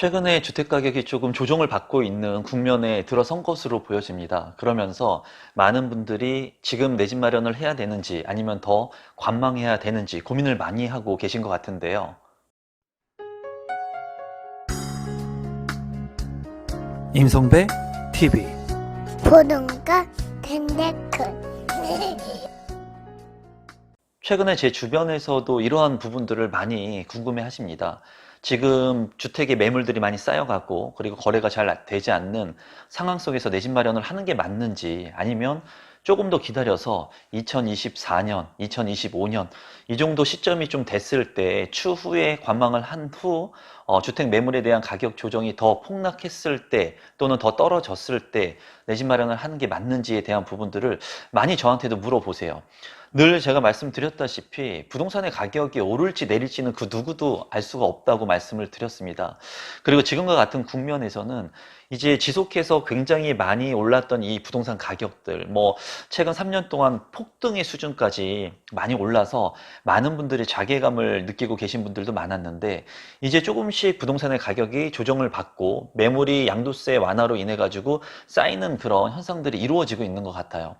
최근에 주택 가격이 조금 조정을 받고 있는 국면에 들어선 것으로 보여집니다. 그러면서 많은 분들이 지금 내 집 마련을 해야 되는지 아니면 더 관망해야 되는지 고민을 많이 하고 계신 것 같은데요. 임성배 TV 보는가 텐데크 최근에 제 주변에서도 이러한 부분들을 많이 궁금해 하십니다. 지금 주택의 매물들이 많이 쌓여가고 그리고 거래가 잘 되지 않는 상황 속에서 내 집 마련을 하는 게 맞는지 아니면 조금 더 기다려서 2024년, 2025년 이 정도 시점이 좀 됐을 때 추후에 관망을 한후 어, 주택 매물에 대한 가격 조정이 더 폭락했을 때 또는 더 떨어졌을 때 내 집 마련을 하는 게 맞는지에 대한 부분들을 많이 저한테도 물어보세요. 늘 제가 말씀드렸다시피 부동산의 가격이 오를지 내릴지는 그 누구도 알 수가 없다고 말씀을 드렸습니다. 그리고 지금과 같은 국면에서는 이제 지속해서 굉장히 많이 올랐던 이 부동산 가격들, 뭐 최근 3년 동안 폭등의 수준까지 많이 올라서 많은 분들이 자괴감을 느끼고 계신 분들도 많았는데 이제 조금씩 부동산의 가격이 조정을 받고 매물이 양도세 완화로 인해 가지고 쌓이는 그런 현상들이 이루어지고 있는 것 같아요.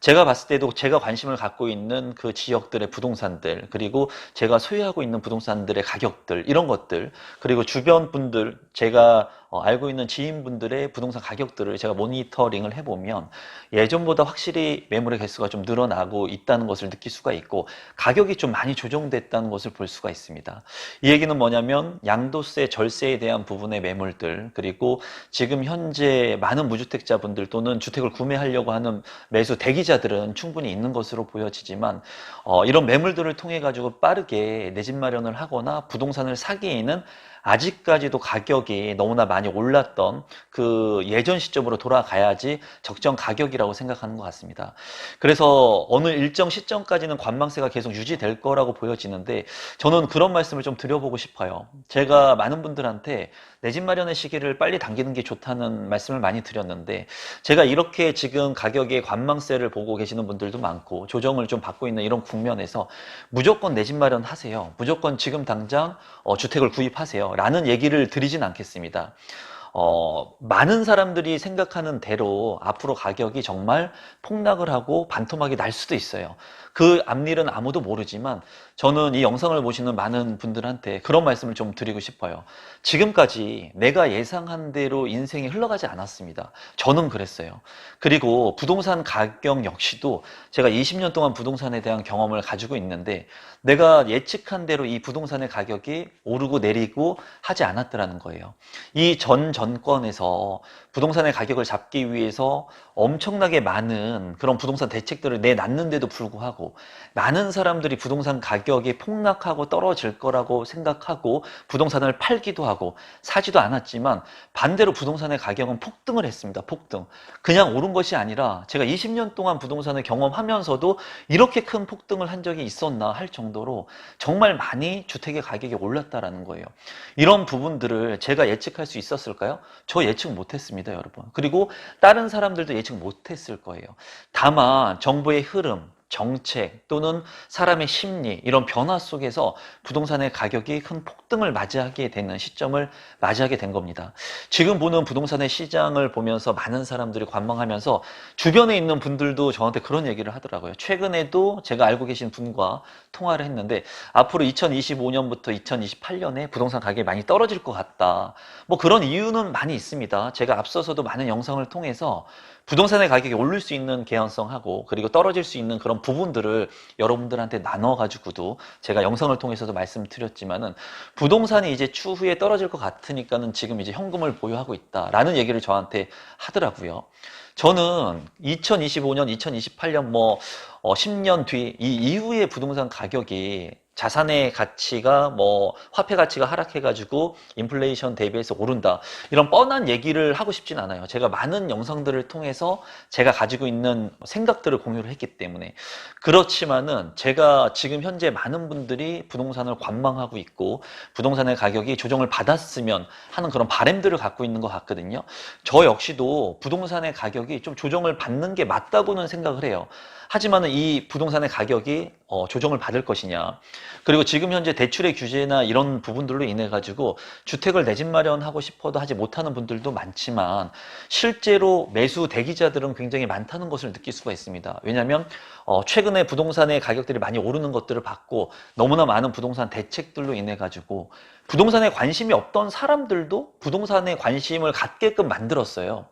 제가 봤을 때도 제가 관심을 갖고 있는 그 지역들의 부동산들, 그리고 제가 소유하고 있는 부동산들의 가격들, 이런 것들, 그리고 주변 분들, 제가 어, 알고 있는 지인분들의 부동산 가격들을 제가 모니터링을 해보면 예전보다 확실히 매물의 개수가 좀 늘어나고 있다는 것을 느낄 수가 있고 가격이 좀 많이 조정됐다는 것을 볼 수가 있습니다. 이 얘기는 뭐냐면 양도세, 절세에 대한 부분의 매물들 그리고 지금 현재 많은 무주택자분들 또는 주택을 구매하려고 하는 매수 대기자들은 충분히 있는 것으로 보여지지만 어, 이런 매물들을 통해 가지고 빠르게 내 집 마련을 하거나 부동산을 사기에는 아직까지도 가격이 너무나 많이 올랐던 그 예전 시점으로 돌아가야지 적정 가격이라고 생각하는 것 같습니다. 그래서 어느 일정 시점까지는 관망세가 계속 유지될 거라고 보여지는데 저는 그런 말씀을 좀 드려보고 싶어요. 제가 많은 분들한테 내 집 마련의 시기를 빨리 당기는 게 좋다는 말씀을 많이 드렸는데 제가 이렇게 지금 가격의 관망세를 보고 계시는 분들도 많고 조정을 좀 받고 있는 이런 국면에서 무조건 내 집 마련 하세요. 무조건 지금 당장 어, 주택을 구입하세요. 라는 얘기를 드리진 않겠습니다. 어, 많은 사람들이 생각하는 대로 앞으로 가격이 정말 폭락을 하고 반토막이 날 수도 있어요. 그 앞일은 아무도 모르지만 저는 이 영상을 보시는 많은 분들한테 그런 말씀을 좀 드리고 싶어요. 지금까지 내가 예상한 대로 인생이 흘러가지 않았습니다. 저는 그랬어요. 그리고 부동산 가격 역시도 제가 20년 동안 부동산에 대한 경험을 가지고 있는데 내가 예측한 대로 이 부동산의 가격이 오르고 내리고 하지 않았더라는 거예요. 이 전 정권에서 부동산의 가격을 잡기 위해서 엄청나게 많은 그런 부동산 대책들을 내놨는데도 불구하고 많은 사람들이 부동산 가격 이 폭락하고 떨어질 거라고 생각하고 부동산을 팔기도 하고 사지도 않았지만 반대로 부동산의 가격은 폭등을 했습니다. 폭등. 그냥 오른 것이 아니라 제가 20년 동안 부동산을 경험하면서도 이렇게 큰 폭등을 한 적이 있었나 할 정도로 정말 많이 주택의 가격이 올랐다라는 거예요. 이런 부분들을 제가 예측할 수 있었을까요? 저 예측 못했습니다, 여러분. 그리고 다른 사람들도 예측 못했을 거예요. 다만 정부의 흐름, 정책 또는 사람의 심리 이런 변화 속에서 부동산의 가격이 큰 폭등을 맞이하게 되는 시점을 맞이하게 된 겁니다. 지금 보는 부동산의 시장을 보면서 많은 사람들이 관망하면서 주변에 있는 분들도 저한테 그런 얘기를 하더라고요. 최근에도 제가 알고 계신 분과 통화를 했는데 앞으로 2025년부터 2028년에 부동산 가격이 많이 떨어질 것 같다. 뭐 그런 이유는 많이 있습니다. 제가 앞서서도 많은 영상을 통해서 부동산의 가격이 오를 수 있는 개연성하고 그리고 떨어질 수 있는 그런 부분들을 여러분들한테 나눠가지고도 제가 영상을 통해서도 말씀드렸지만은 부동산이 이제 추후에 떨어질 것 같으니까는 지금 이제 현금을 보유하고 있다라는 얘기를 저한테 하더라고요. 저는 2025년, 2028년 뭐 어, 10년 뒤 이 이후에 부동산 가격이 자산의 가치가 뭐 화폐 가치가 하락해가지고 인플레이션 대비해서 오른다 이런 뻔한 얘기를 하고 싶진 않아요. 제가 많은 영상들을 통해서 제가 가지고 있는 생각들을 공유를 했기 때문에 그렇지만은 제가 지금 현재 많은 분들이 부동산을 관망하고 있고 부동산의 가격이 조정을 받았으면 하는 그런 바램들을 갖고 있는 것 같거든요. 저 역시도 부동산의 가격이 좀 조정을 받는 게 맞다고는 생각을 해요. 하지만은 언제까지만 이 부동산의 가격이 어, 조정을 받을 것이냐. 그리고 지금 현재 대출의 규제나 이런 부분들로 인해 가지고 주택을 내 집 마련하고 싶어도 하지 못하는 분들도 많지만 실제로 매수 대기자들은 굉장히 많다는 것을 느낄 수가 있습니다. 왜냐하면 어, 최근에 부동산의 가격들이 많이 오르는 것들을 봤고 너무나 많은 부동산 대책들로 인해 가지고 부동산에 관심이 없던 사람들도 부동산에 관심을 갖게끔 만들었어요.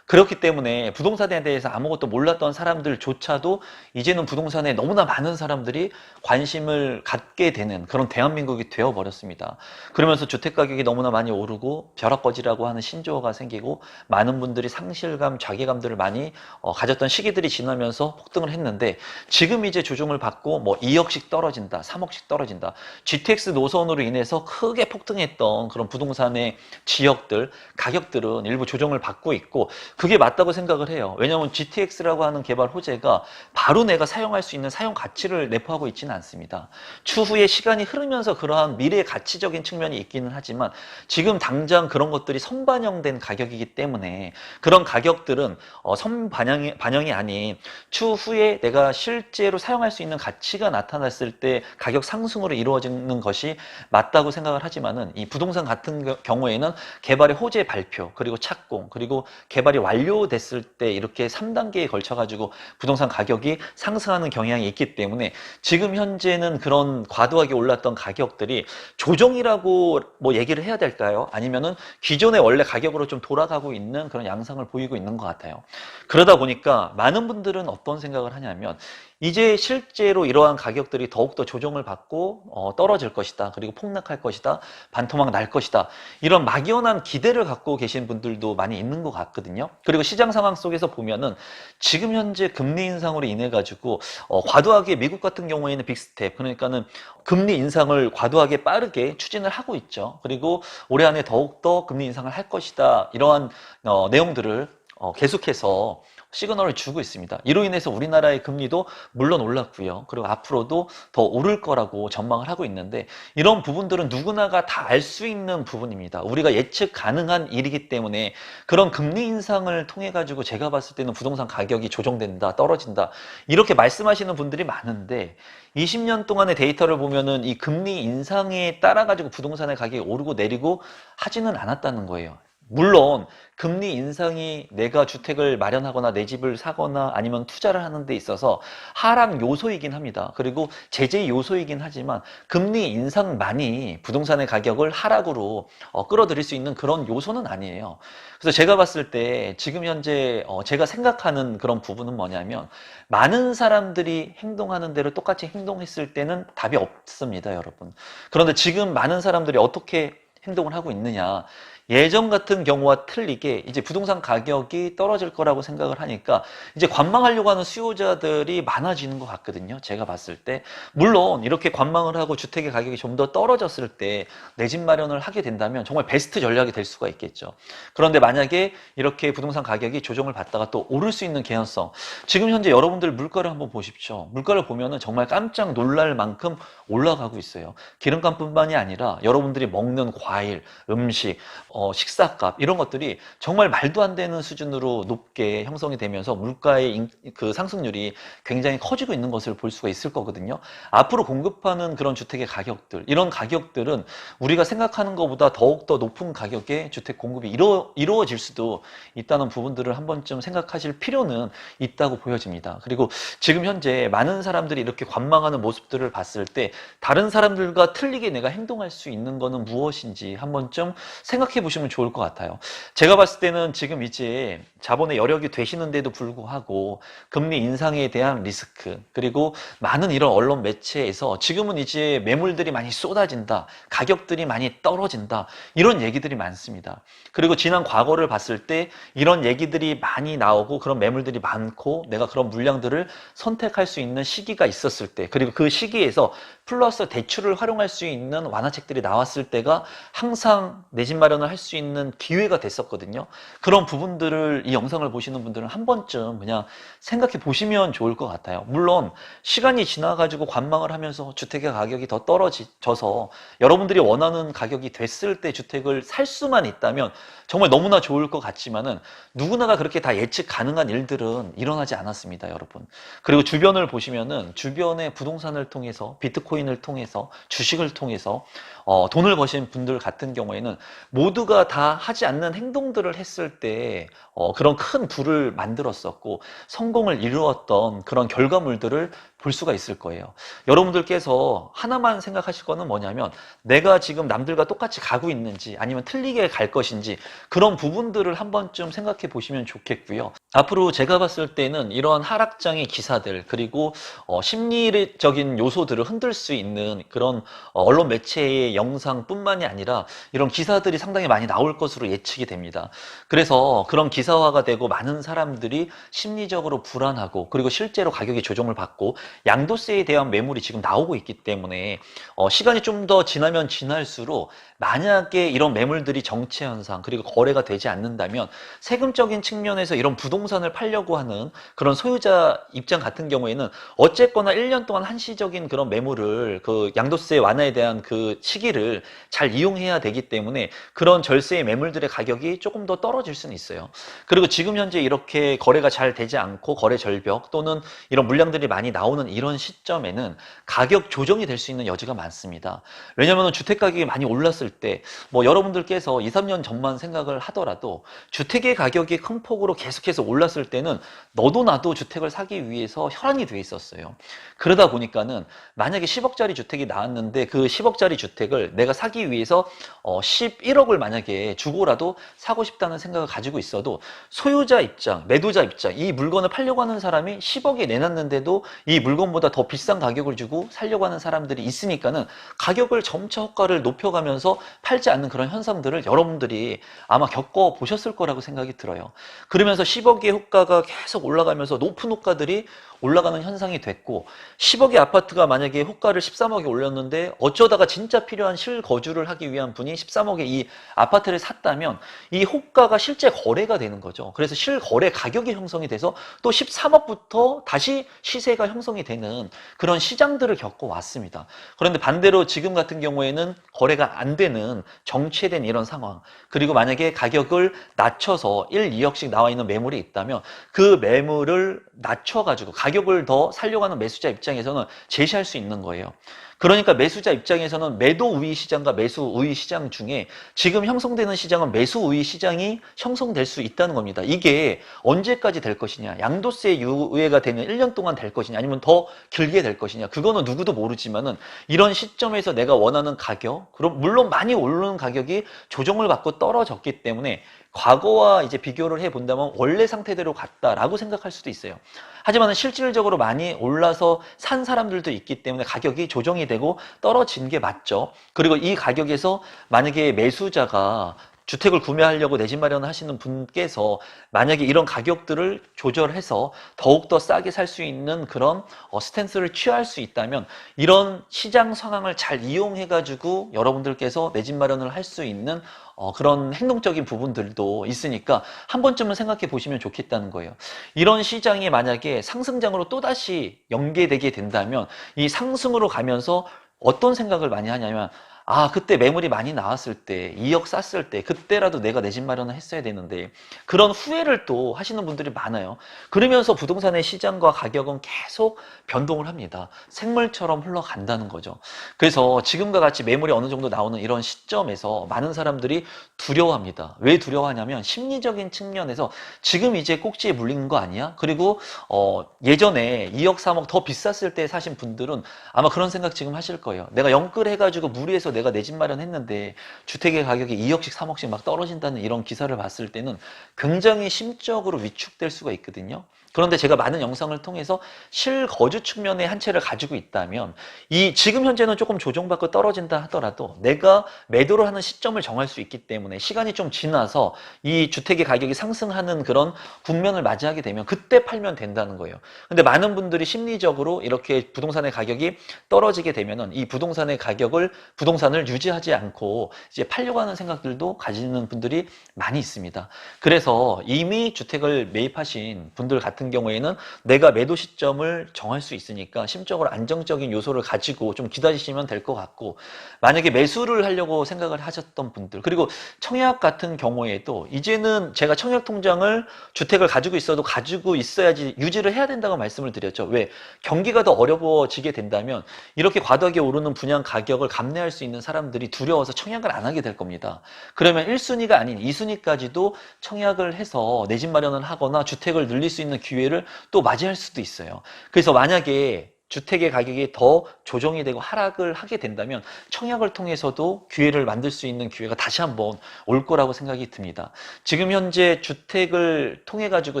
그렇기 때문에 부동산에 대해서 아무것도 몰랐던 사람들조차도 이제는 부동산에 너무나 많은 사람들이 관심을 갖게 되는 그런 대한민국이 되어버렸습니다. 그러면서 주택 가격이 너무나 많이 오르고 벼락거지라고 하는 신조어가 생기고 많은 분들이 상실감, 자괴감들을 많이 어, 가졌던 시기들이 지나면서 폭등을 했는데 지금 이제 조정을 받고 뭐 2억씩 떨어진다, 3억씩 떨어진다. GTX 노선으로 인해서 크게 폭등했던 그런 부동산의 지역들, 가격들은 일부 조정을 받고 있고 그게 맞다고 생각을 해요. 왜냐하면 GTX라고 하는 개발 호재가 바로 내가 사용할 수 있는 사용 가치를 내포하고 있지는 않습니다. 추후에 시간이 흐르면서 그러한 미래 가치적인 측면이 있기는 하지만 지금 당장 그런 것들이 선반영된 가격이기 때문에 그런 가격들은 어, 선반영이 반영이 아닌 추후에 내가 실제로 사용할 수 있는 가치가 나타났을 때 가격 상승으로 이루어지는 것이 맞다고 생각을 하지만은 이 부동산 같은 겨- 경우에는 개발의 호재 발표 그리고 착공 그리고 개발이 완료됐을 때 이렇게 3단계에 걸쳐 가지고 부동산 가격이 상승하는 경향이 있기 때문에 지금 현재는 그런 과도하게 올랐던 가격들이 조정이라고 뭐 얘기를 해야 될까요? 아니면은 기존의 원래 가격으로 좀 돌아가고 있는 그런 양상을 보이고 있는 것 같아요. 그러다 보니까 많은 분들은 어떤 생각을 하냐면 이제 실제로 이러한 가격들이 더욱더 조정을 받고 어, 떨어질 것이다. 그리고 폭락할 것이다. 반토막 날 것이다. 이런 막연한 기대를 갖고 계신 분들도 많이 있는 것 같거든요. 그리고 시장 상황 속에서 보면은 지금 현재 금리 인상으로 인해 가지고 어, 과도하게 미국 같은 경우에는 빅스텝 그러니까는 금리 인상을 과도하게 빠르게 추진을 하고 있죠. 그리고 올해 안에 더욱더 금리 인상을 할 것이다. 이러한 어, 내용들을 어, 계속해서 시그널을 주고 있습니다. 이로 인해서 우리나라의 금리도 물론 올랐고요. 그리고 앞으로도 더 오를 거라고 전망을 하고 있는데 이런 부분들은 누구나가 다 알 수 있는 부분입니다. 우리가 예측 가능한 일이기 때문에 그런 금리 인상을 통해 가지고 제가 봤을 때는 부동산 가격이 조정된다, 떨어진다 이렇게 말씀하시는 분들이 많은데 20년 동안의 데이터를 보면은 이 금리 인상에 따라 가지고 부동산의 가격이 오르고 내리고 하지는 않았다는 거예요. 물론 금리 인상이 내가 주택을 마련하거나 내 집을 사거나 아니면 투자를 하는 데 있어서 하락 요소이긴 합니다. 그리고 제재 요소이긴 하지만 금리 인상만이 부동산의 가격을 하락으로 어, 끌어들일 수 있는 그런 요소는 아니에요. 그래서 제가 봤을 때 지금 현재 어, 제가 생각하는 그런 부분은 뭐냐면 많은 사람들이 행동하는 대로 똑같이 행동했을 때는 답이 없습니다, 여러분. 그런데 지금 많은 사람들이 어떻게 행동을 하고 있느냐. 예전 같은 경우와 틀리게 이제 부동산 가격이 떨어질 거라고 생각을 하니까 이제 관망하려고 하는 수요자들이 많아지는 것 같거든요. 제가 봤을 때. 물론 이렇게 관망을 하고 주택의 가격이 좀 더 떨어졌을 때 내 집 마련을 하게 된다면 정말 베스트 전략이 될 수가 있겠죠. 그런데 만약에 이렇게 부동산 가격이 조정을 받다가 또 오를 수 있는 개연성. 지금 현재 여러분들 물가를 한번 보십시오. 물가를 보면은 정말 깜짝 놀랄 만큼 올라가고 있어요. 기름값뿐만이 아니라 여러분들이 먹는 과일, 음식, 어, 식사값 이런 것들이 정말 말도 안 되는 수준으로 높게 형성이 되면서 물가의 인- 그 상승률이 굉장히 커지고 있는 것을 볼 수가 있을 거거든요. 앞으로 공급하는 그런 주택의 가격들 이런 가격들은 우리가 생각하는 것보다 더욱 더 높은 가격의 주택 공급이 이루, 이루어질 수도 있다는 부분들을 한 번쯤 생각하실 필요는 있다고 보여집니다. 그리고 지금 현재 많은 사람들이 이렇게 관망하는 모습들을 봤을 때 다른 사람들과 틀리게 내가 행동할 수 있는 거는 무엇인지 한 번쯤 생각해 보시면 좋을 것 같아요. 제가 봤을 때는 지금 이제 자본의 여력이 되시는데도 불구하고 금리 인상에 대한 리스크 그리고 많은 이런 언론 매체에서 지금은 이제 매물들이 많이 쏟아진다 가격들이 많이 떨어진다 이런 얘기들이 많습니다 그리고 지난 과거를 봤을 때 이런 얘기들이 많이 나오고 그런 매물들이 많고 내가 그런 물량들을 선택할 수 있는 시기가 있었을 때 그리고 그 시기에서 플러스 대출을 활용할 수 있는 완화책들이 나왔을 때가 항상 내 집 마련을 할수 있는 기회가 됐었거든요. 그런 부분들을 이 영상을 보시는 분들은 한 번쯤 그냥 생각해 보시면 좋을 것 같아요. 물론 시간이 지나가지고 관망을 하면서 주택의 가격이 더 떨어져서 여러분들이 원하는 가격이 됐을 때 주택을 살 수만 있다면 정말 너무나 좋을 것 같지만은 누구나가 그렇게 다 예측 가능한 일들은 일어나지 않았습니다, 여러분. 그리고 주변을 보시면은 주변의 부동산을 통해서 비트코인을 통해서 주식을 통해서 어, 돈을 버신 분들 같은 경우에는 모두가 다 하지 않는 행동들을 했을 때 어, 그런 큰 부를 만들었었고 성공을 이루었던 그런 결과물들을 볼 수가 있을 거예요. 여러분들께서 하나만 생각하실 거는 뭐냐면 내가 지금 남들과 똑같이 가고 있는지 아니면 틀리게 갈 것인지 그런 부분들을 한 번쯤 생각해 보시면 좋겠고요. 앞으로 제가 봤을 때는 이러한 하락장의 기사들 그리고 어, 심리적인 요소들을 흔들 수 있는 그런 어, 언론 매체의 영상뿐만이 아니라 이런 기사들이 상당히 많이 나올 것으로 예측이 됩니다. 그래서 그런 기사화가 되고 많은 사람들이 심리적으로 불안하고 그리고 실제로 가격이 조정을 받고 양도세에 대한 매물이 지금 나오고 있기 때문에 어, 시간이 좀 더 지나면 지날수록 만약에 이런 매물들이 정체 현상 그리고 거래가 되지 않는다면 세금적인 측면에서 이런 부동산을 팔려고 하는 그런 소유자 입장 같은 경우에는 어쨌거나 1년 동안 한시적인 그런 매물을 그 양도세 완화에 대한 그 시기를 잘 이용해야 되기 때문에 그런 절세의 매물들의 가격이 조금 더 떨어질 수는 있어요. 그리고 지금 현재 이렇게 거래가 잘 되지 않고 거래 절벽 또는 이런 물량들이 많이 나오는 이런 시점에는 가격 조정이 될 수 있는 여지가 많습니다. 왜냐하면 주택 가격이 많이 올랐을 때 뭐 여러분들께서 2, 3년 전만 생각을 하더라도 주택의 가격이 큰 폭으로 계속해서 올랐을 때는 너도 나도 주택을 사기 위해서 혈안이 돼 있었어요. 그러다 보니까는 만약에 10억짜리 주택이 나왔는데 그 10억짜리 주택을 내가 사기 위해서 어 11억을 만약에 주고라도 사고 싶다는 생각을 가지고 있어도 소유자 입장, 매도자 입장, 이 물건을 팔려고 하는 사람이 10억에 내놨는데도 이 물건보다 더 비싼 가격을 주고 살려고 하는 사람들이 있으니까는 가격을 점차 호가를 높여가면서 팔지 않는 그런 현상들을 여러분들이 아마 겪어 보셨을 거라고 생각이 들어요. 그러면서 10억의 호가가 계속 올라가면서 높은 호가들이 올라가는 현상이 됐고 10억의 아파트가 만약에 호가를 13억에 올렸는데 어쩌다가 진짜 필요한 실거주를 하기 위한 분이 13억에 이 아파트를 샀다면 이 호가가 실제 거래가 되는 거죠. 그래서 실거래 가격이 형성이 돼서 또 13억부터 다시 시세가 형성이 되는 그런 시장들을 겪어 왔습니다. 그런데 반대로 지금 같은 경우에는 거래가 안 되는 정체된 이런 상황 그리고 만약에 가격을 낮춰서 1, 2억씩 나와 있는 매물이 있다면 그 매물을 낮춰가지고 가 격을 더 살려고 하는 매수자 입장에서는 제시할 수 있는 거예요. 그러니까 매수자 입장에서는 매도 우위 시장과 매수 우위 시장 중에 지금 형성되는 시장은 매수 우위 시장이 형성될 수 있다는 겁니다. 이게 언제까지 될 것이냐, 양도세 유예가 되는 1년 동안 될 것이냐, 아니면 더 길게 될 것이냐, 그거는 누구도 모르지만은 이런 시점에서 내가 원하는 가격, 그럼 물론 많이 오르는 가격이 조정을 받고 떨어졌기 때문에 과거와 이제 비교를 해 본다면 원래 상태대로 갔다라고 생각할 수도 있어요. 하지만 실질적으로 많이 올라서 산 사람들도 있기 때문에 가격이 조정이 되고 떨어진 게 맞죠. 그리고 이 가격에서 만약에 매수자가 주택을 구매하려고 내집 마련하시는 분께서 만약에 이런 가격들을 조절해서 더욱더 싸게 살 수 있는 그런 어, 스탠스를 취할 수 있다면 이런 시장 상황을 잘 이용해 가지고 여러분들께서 내 집 마련을 할 수 있는 어, 그런 행동적인 부분들도 있으니까 한 번쯤은 생각해 보시면 좋겠다는 거예요. 이런 시장이 만약에 상승장으로 또다시 연계되게 된다면 이 상승으로 가면서 어떤 생각을 많이 하냐면 아, 그때 매물이 많이 나왔을 때, 2억 쌌을 때, 그때라도 내가 내 집 마련을 했어야 되는데, 그런 후회를 또 하시는 분들이 많아요. 그러면서 부동산의 시장과 가격은 계속 변동을 합니다. 생물처럼 흘러간다는 거죠. 그래서 지금과 같이 매물이 어느 정도 나오는 이런 시점에서 많은 사람들이 두려워합니다. 왜 두려워하냐면, 심리적인 측면에서 지금 이제 꼭지에 물린 거 아니야? 그리고, 어, 예전에 2억, 3억 더 비쌌을 때 사신 분들은 아마 그런 생각 지금 하실 거예요. 내가 영끌 해가지고 무리해서 내가 내 집 마련했는데 주택의 가격이 2억씩 3억씩 막 떨어진다는 이런 기사를 봤을 때는 굉장히 심적으로 위축될 수가 있거든요. 그런데 제가 많은 영상을 통해서 실거주 측면의 한 채를 가지고 있다면 이 지금 현재는 조금 조정받고 떨어진다 하더라도 내가 매도를 하는 시점을 정할 수 있기 때문에 시간이 좀 지나서 이 주택의 가격이 상승하는 그런 국면을 맞이하게 되면 그때 팔면 된다는 거예요. 근데 많은 분들이 심리적으로 이렇게 부동산의 가격이 떨어지게 되면은 이 부동산의 가격을 부동산을 유지하지 않고 이제 팔려고 하는 생각들도 가지는 분들이 많이 있습니다. 그래서 이미 주택을 매입하신 분들 같은 경우에는 내가 매도 시점을 정할 수 있으니까 심적으로 안정적인 요소를 가지고 좀 기다리시면 될 것 같고 만약에 매수를 하려고 생각을 하셨던 분들 그리고 청약 같은 경우에도 이제는 제가 청약 통장을 주택을 가지고 있어도 가지고 있어야지 유지를 해야 된다고 말씀을 드렸죠. 왜 경기가 더 어려워지게 된다면 이렇게 과도하게 오르는 분양 가격을 감내할 수 있는 사람들이 두려워서 청약을 안 하게 될 겁니다. 그러면 1순위가 아닌 2순위까지도 청약을 해서 내 집 마련을 하거나 주택을 늘릴 수 있는 기회를 또 맞이할 수도 있어요. 그래서 만약에 주택의 가격이 더 조정이 되고 하락을 하게 된다면 청약을 통해서도 기회를 만들 수 있는 기회가 다시 한번 올 거라고 생각이 듭니다. 지금 현재 주택을 통해 가지고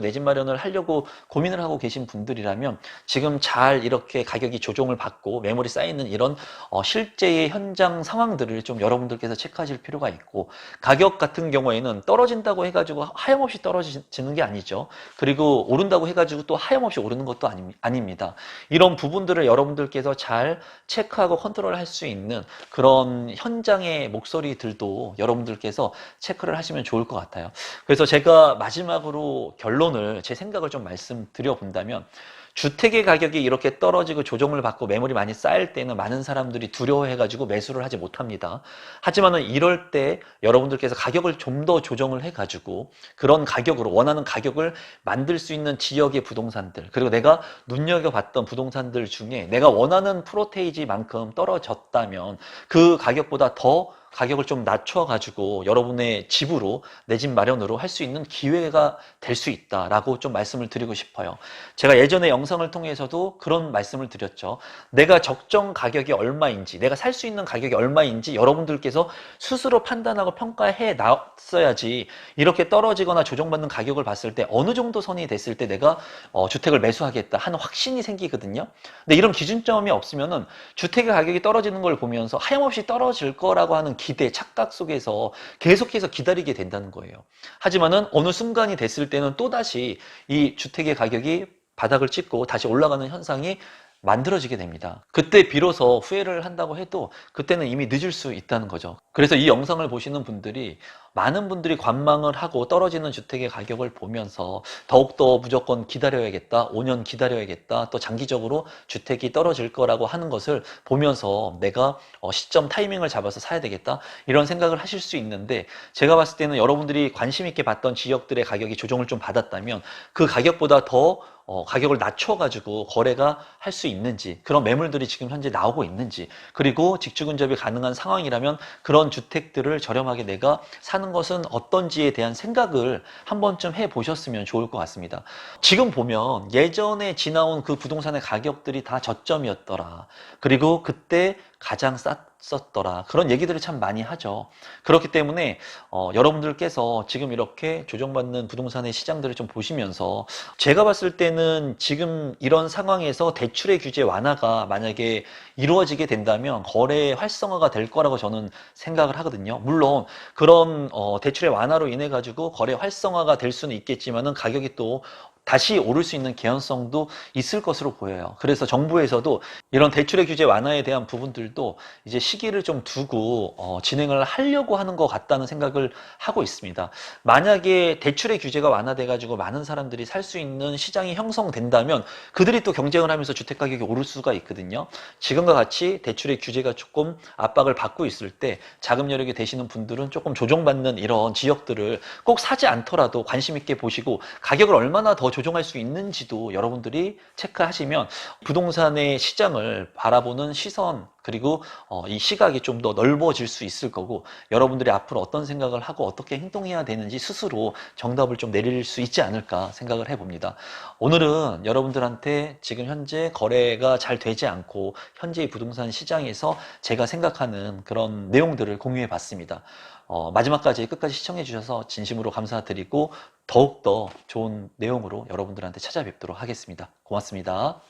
내 집 마련을 하려고 고민을 하고 계신 분들이라면 지금 잘 이렇게 가격이 조정을 받고 매물이 쌓이는 이런 어, 실제의 현장 상황들을 좀 여러분들께서 체크하실 필요가 있고 가격 같은 경우에는 떨어진다고 해가지고 하염없이 떨어지는 게 아니죠. 그리고 오른다고 해가지고 또 하염없이 오르는 것도 아닙니다. 이런 부분 들을 여러분들께서 잘 체크하고 컨트롤할 수 있는 그런 현장의 목소리들도 여러분들께서 체크를 하시면 좋을 것 같아요. 그래서 제가 마지막으로 결론을 제 생각을 좀 말씀드려 본다면 주택의 가격이 이렇게 떨어지고 조정을 받고 매물이 많이 쌓일 때는 많은 사람들이 두려워해가지고 매수를 하지 못합니다. 하지만은 이럴 때 여러분들께서 가격을 좀 더 조정을 해가지고 그런 가격으로 원하는 가격을 만들 수 있는 지역의 부동산들 그리고 내가 눈여겨봤던 부동산들 중에 내가 원하는 프로테이지만큼 떨어졌다면 그 가격보다 더 가격을 좀 낮춰가지고 여러분의 집으로 내 집 마련으로 할 수 있는 기회가 될 수 있다라고 좀 말씀을 드리고 싶어요. 제가 예전에 영상을 통해서도 그런 말씀을 드렸죠. 내가 적정 가격이 얼마인지, 내가 살 수 있는 가격이 얼마인지 여러분들께서 스스로 판단하고 평가해 놨어야지 이렇게 떨어지거나 조정받는 가격을 봤을 때 어느 정도 선이 됐을 때 내가 어, 주택을 매수하겠다 하는 확신이 생기거든요. 근데 이런 기준점이 없으면은 주택의 가격이 떨어지는 걸 보면서 하염없이 떨어질 거라고 하는 기대, 착각 속에서 계속해서 기다리게 된다는 거예요. 하지만은 어느 순간이 됐을 때는 또다시 이 주택의 가격이 바닥을 찍고 다시 올라가는 현상이 만들어지게 됩니다. 그때 비로소 후회를 한다고 해도 그때는 이미 늦을 수 있다는 거죠. 그래서 이 영상을 보시는 분들이 많은 분들이 관망을 하고 떨어지는 주택의 가격을 보면서 더욱더 무조건 기다려야겠다, 5년 기다려야겠다, 또 장기적으로 주택이 떨어질 거라고 하는 것을 보면서 내가 어, 시점 타이밍을 잡아서 사야 되겠다, 이런 생각을 하실 수 있는데 제가 봤을 때는 여러분들이 관심 있게 봤던 지역들의 가격이 조정을 좀 받았다면 그 가격보다 더 어, 가격을 낮춰가지고 거래가 할 수 있는지, 그런 매물들이 지금 현재 나오고 있는지, 그리고 직주근접이 가능한 상황이라면 그런 주택들을 저렴하게 내가 사는 것은 어떤지에 대한 생각을 한 번쯤 해 보셨으면 좋을 것 같습니다. 지금 보면 예전에 지나온 그 부동산의 가격들이 다 저점이었더라. 그리고 그때 가장 쌌 었더라. 그런 얘기들을 참 많이 하죠. 그렇기 때문에 어, 여러분들께서 지금 이렇게 조정받는 부동산의 시장들을 좀 보시면서 제가 봤을 때는 지금 이런 상황에서 대출의 규제 완화가 만약에 이루어지게 된다면 거래 활성화가 될 거라고 저는 생각을 하거든요. 물론 그런 어, 대출의 완화로 인해 가지고 거래 활성화가 될 수는 있겠지만은 가격이 또 다시 오를 수 있는 개연성도 있을 것으로 보여요. 그래서 정부에서도 이런 대출의 규제 완화에 대한 부분들도 이제 시기를 좀 두고 어, 진행을 하려고 하는 것 같다는 생각을 하고 있습니다. 만약에 대출의 규제가 완화돼 가지고 많은 사람들이 살 수 있는 시장이 형성된다면 그들이 또 경쟁을 하면서 주택 가격이 오를 수가 있거든요. 지금과 같이 대출의 규제가 조금 압박을 받고 있을 때 자금 여력이 되시는 분들은 조금 조정받는 이런 지역들을 꼭 사지 않더라도 관심 있게 보시고 가격을 얼마나 더 조정할 수 있는지도 여러분들이 체크하시면 부동산의 시장을 바라보는 시선 그리고 어, 이 시각이 좀 더 넓어질 수 있을 거고 여러분들이 앞으로 어떤 생각을 하고 어떻게 행동해야 되는지 스스로 정답을 좀 내릴 수 있지 않을까 생각을 해봅니다. 오늘은 여러분들한테 지금 현재 거래가 잘 되지 않고 현재의 부동산 시장에서 제가 생각하는 그런 내용들을 공유해 봤습니다. 어, 마지막까지 끝까지 시청해 주셔서 진심으로 감사드리고 더욱더 좋은 내용으로 여러분들한테 찾아뵙도록 하겠습니다. 고맙습니다.